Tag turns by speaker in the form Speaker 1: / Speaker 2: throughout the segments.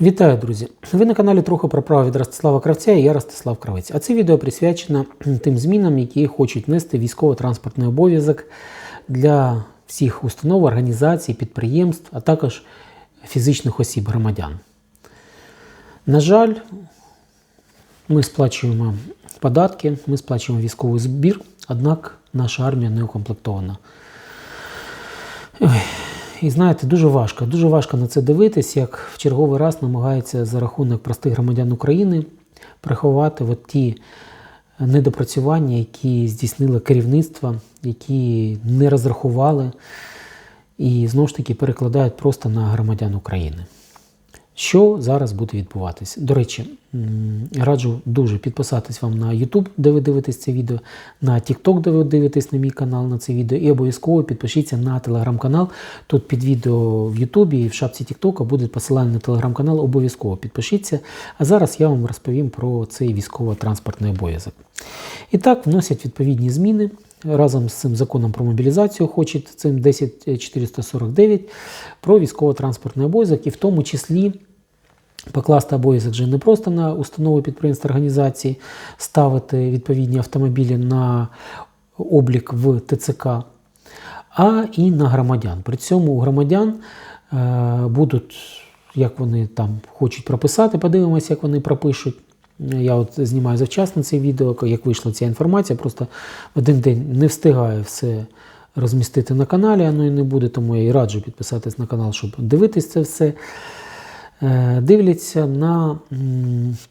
Speaker 1: Вітаю, друзі! Ви на каналі Трохи про право від Ростислава Кравця і я Ростислав Кравець. А це відео присвячено тим змінам, які хочуть внести військово-транспортний обов'язок для всіх установ, організацій, підприємств, а також фізичних осіб громадян. На жаль, ми сплачуємо податки, ми сплачуємо військовий збір, однак наша армія не укомплектована. Ой, І знаєте, дуже важко, дуже важко на це дивитись, як в черговий раз намагається за рахунок простих громадян України приховати от ті недопрацювання, які здійснило керівництво, які не розрахували і знову ж таки перекладають просто на громадян України. Що зараз буде відбуватися? До речі, раджу дуже підписатись вам на YouTube, де ви дивитесь це відео, на TikTok, де ви дивитесь на мій канал на це відео, і обов'язково підпишіться на телеграм-канал. Тут під відео в YouTube і в шапці TikTok буде посилання на телеграм-канал. Обов'язково підпишіться. А зараз я вам розповім про цей військово-транспортний обов'язок. І так, вносять відповідні зміни. Разом з цим законом про мобілізацію хочуть цим 10449 про військово-транспортний обов'язок, і в тому числі покласти обов'язок вже не просто на установи підприємств організації, ставити відповідні автомобілі на облік в ТЦК, а і на громадян. При цьому у громадян е, будуть, як вони там хочуть прописати, подивимося, як вони пропишуть. Я от знімаю завчасно це відео, як вийшла ця інформація, просто в один день не встигаю все розмістити на каналі, воно і не буде, тому я і раджу підписатись на канал, щоб дивитись це все. Е, Дивляться на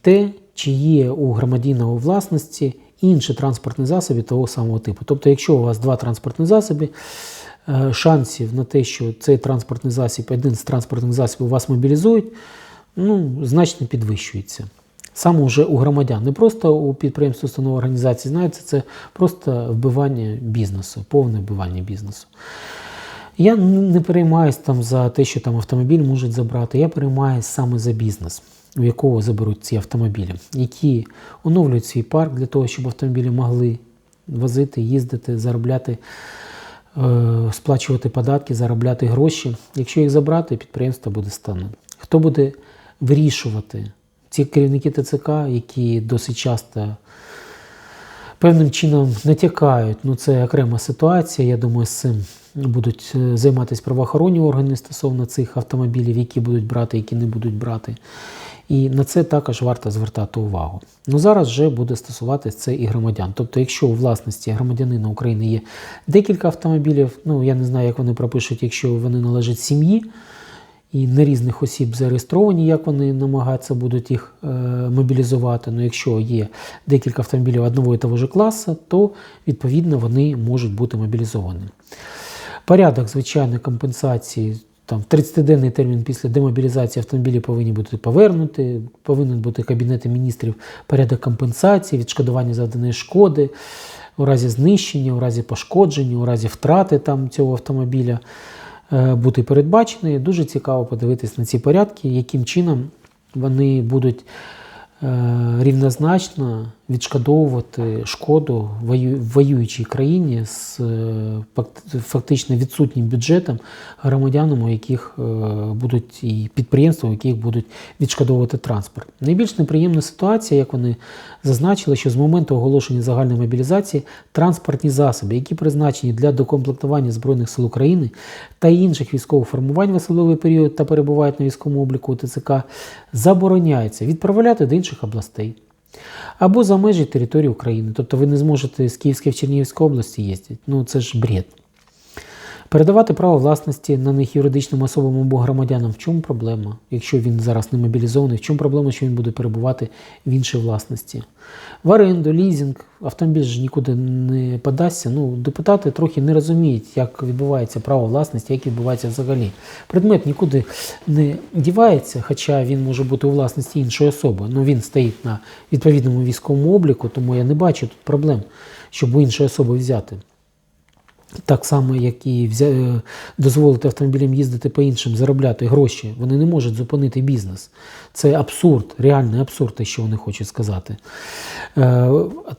Speaker 1: те, чи є у громадянина власності інші транспортні засоби того самого типу. Тобто, якщо у вас два транспортні засоби, е, шансів на те, що цей транспортний засіб, один з транспортних засобів вас мобілізують, ну, значно підвищується. Саме вже у громадян, не просто у підприємств, установ організацій, знаєте, це просто вбивання бізнесу, повне вбивання бізнесу. Я не переймаюсь там за те, що там автомобіль можуть забрати. Я переймаюсь саме за бізнес, у якого заберуть ці автомобілі, які оновлюють свій парк для того, щоб автомобілі могли возити, їздити, заробляти, е, сплачувати податки, заробляти гроші. Якщо їх забрати, підприємство буде стане. Хто буде вирішувати? Ці керівники ТЦК, які досить часто певним чином натякають, ну це окрема ситуація. Я думаю, з цим будуть е, займатися правоохоронні органи стосовно цих автомобілів, які будуть брати, які не будуть брати. І на це також варто звертати увагу. Ну зараз вже буде стосуватися це і громадян. Тобто, якщо у власності громадянина України є декілька автомобілів, ну я не знаю, як вони пропишуть, якщо вони належать сім'ї і не різних осіб зареєстровані, як вони намагаються будуть їх е, мобілізувати. Ну, якщо є декілька автомобілів одного і того ж класу, то відповідно вони можуть бути мобілізовані. Порядок звичайної компенсації. Там 30-денний термін після демобілізації автомобілі повинні бути повернути, повинен бути Кабінетом міністрів порядок компенсації, відшкодування завданої шкоди у разі знищення, у разі пошкодження, у разі втрати там цього автомобіля е, бути передбачений. Дуже цікаво подивитись на ці порядки, яким чином вони будуть е, рівнозначно відшкодовувати шкоду в воюючій країні з е, фактично відсутнім бюджетом громадянам, у яких е, будуть і підприємствам, у яких будуть відшкодовувати транспорт. Найбільш неприємна ситуація, як вони зазначили, що з моменту оголошення загальної мобілізації транспортні засоби, які призначені для докомплектування Збройних сил України та інших військових формувань в особливий період та перебувають на військовому обліку ТЦК, забороняється відправляти до інших областей або за межі території України. Тобто ви не зможете з Київської в Чернігівської області їздити. Ну це ж бред. Передавати право власності на них юридичним особам або громадянам. В чому проблема, якщо він зараз не мобілізований? В чому проблема, що він буде перебувати в іншій власності? В оренду, лізинг, автомобіль ж нікуди не подасться. Ну, депутати трохи не розуміють, як відбувається право власності, як відбувається взагалі. Предмет нікуди не дівається, хоча він може бути у власності іншої особи. Ну він стоїть на відповідному військовому обліку, тому я не бачу тут проблем, щоб у іншої особи взяти. Так само, як і взя... е, дозволити автомобілям їздити по іншим, заробляти гроші. Вони не можуть зупинити бізнес. Це абсурд, реальний абсурд, те, що вони хочуть сказати. Е,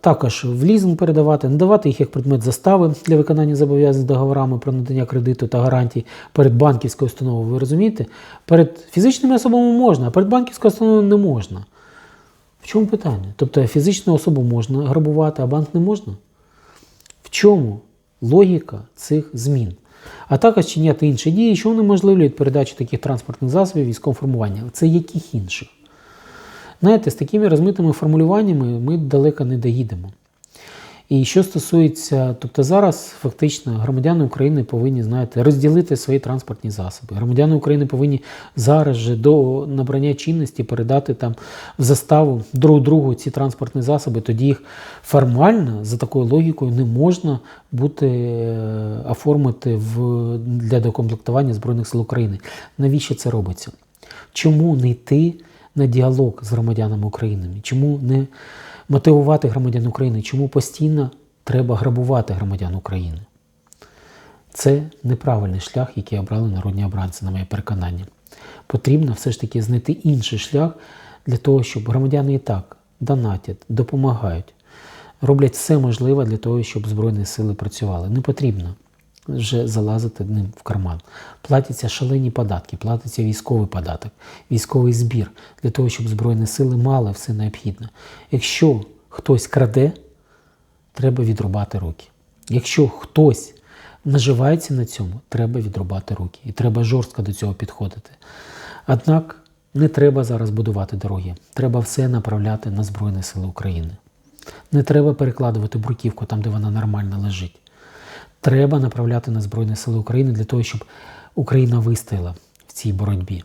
Speaker 1: також в лізинг передавати, надавати їх як предмет застави для виконання зобов'язань з договорами про надання кредиту та гарантій перед банківською установою. Ви розумієте? Перед фізичними особами можна, а перед банківською установою не можна. В чому питання? Тобто фізичну особу можна грабувати, а банк не можна? В чому логіка цих змін? А також чиняти інші дії, що унеможливлюють передачу таких транспортних засобів військового формування. Це яких інших? Знаєте, з такими розмитими формулюваннями ми далеко не доїдемо. І що стосується, тобто зараз фактично громадяни України повинні, знаєте, розділити свої транспортні засоби. Громадяни України повинні зараз же до набрання чинності передати там в заставу друг другу ці транспортні засоби. Тоді їх формально за такою логікою не можна бути е, оформити в для докомплектування Збройних сил України. Навіщо це робиться? Чому не йти на діалог з громадянами України? Чому не мотивувати громадян України? Чому постійно треба грабувати громадян України? Це неправильний шлях, який обрали народні обранці, на моє переконання. Потрібно все ж таки знайти інший шлях для того, щоб громадяни і так донатять, допомагають, роблять все можливе для того, щоб Збройні сили працювали. Не потрібно вже залазити ним в карман. Платяться шалені податки, платиться військовий податок, військовий збір для того, щоб Збройні сили мали все необхідне. Якщо хтось краде, треба відрубати руки. Якщо хтось наживається на цьому, треба відрубати руки. І треба жорстко до цього підходити. Однак не треба зараз будувати дороги. Треба все направляти на Збройні Сили України. Не треба перекладувати бруківку там, де вона нормально лежить. Треба направляти на Збройні Сили України для того, щоб Україна вистояла в цій боротьбі.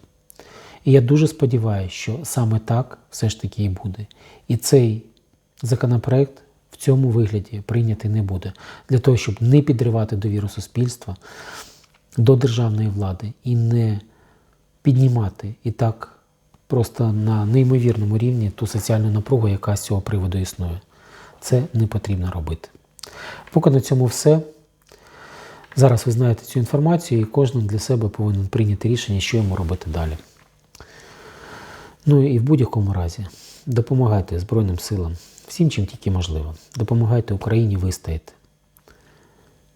Speaker 1: І я дуже сподіваюся, що саме так все ж таки і буде. І цей законопроект в цьому вигляді прийнятий не буде для того, щоб не підривати довіру суспільства до державної влади і не піднімати і так просто на неймовірному рівні ту соціальну напругу, яка з цього приводу існує. Це не потрібно робити. Поки на цьому все. Зараз ви знаєте цю інформацію, і кожен для себе повинен прийняти рішення, що йому робити далі. Ну і в будь-якому разі допомагайте Збройним силам всім, чим тільки можливо. Допомагайте Україні вистояти.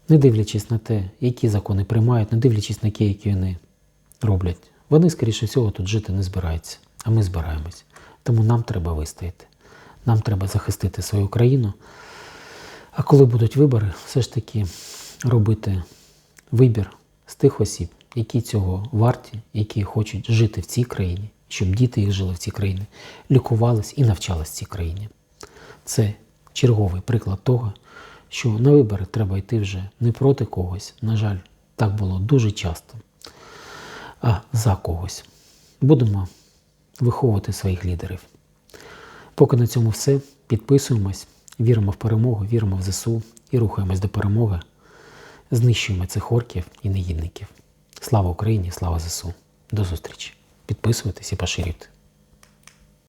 Speaker 1: Не дивлячись на те, які закони приймають, не дивлячись на ті, які вони роблять. Вони, скоріше всього, тут жити не збираються, а ми збираємось. Тому нам треба вистояти. Нам треба захистити свою країну. А коли будуть вибори, все ж таки робити вибір з тих осіб, які цього варті, які хочуть жити в цій країні, щоб діти їх жили в цій країні, лікувались і навчались в цій країні. Це черговий приклад того, що на вибори треба йти вже не проти когось. На жаль, так було дуже часто, а за когось. Будемо виховувати своїх лідерів. Поки на цьому все. Підписуємось, віримо в перемогу, віримо в ЗСУ і рухаємось до перемоги. Знищуємо цих орків і негідників. Слава Україні, слава ЗСУ. До зустрічі. Підписуйтесь і поширюйте.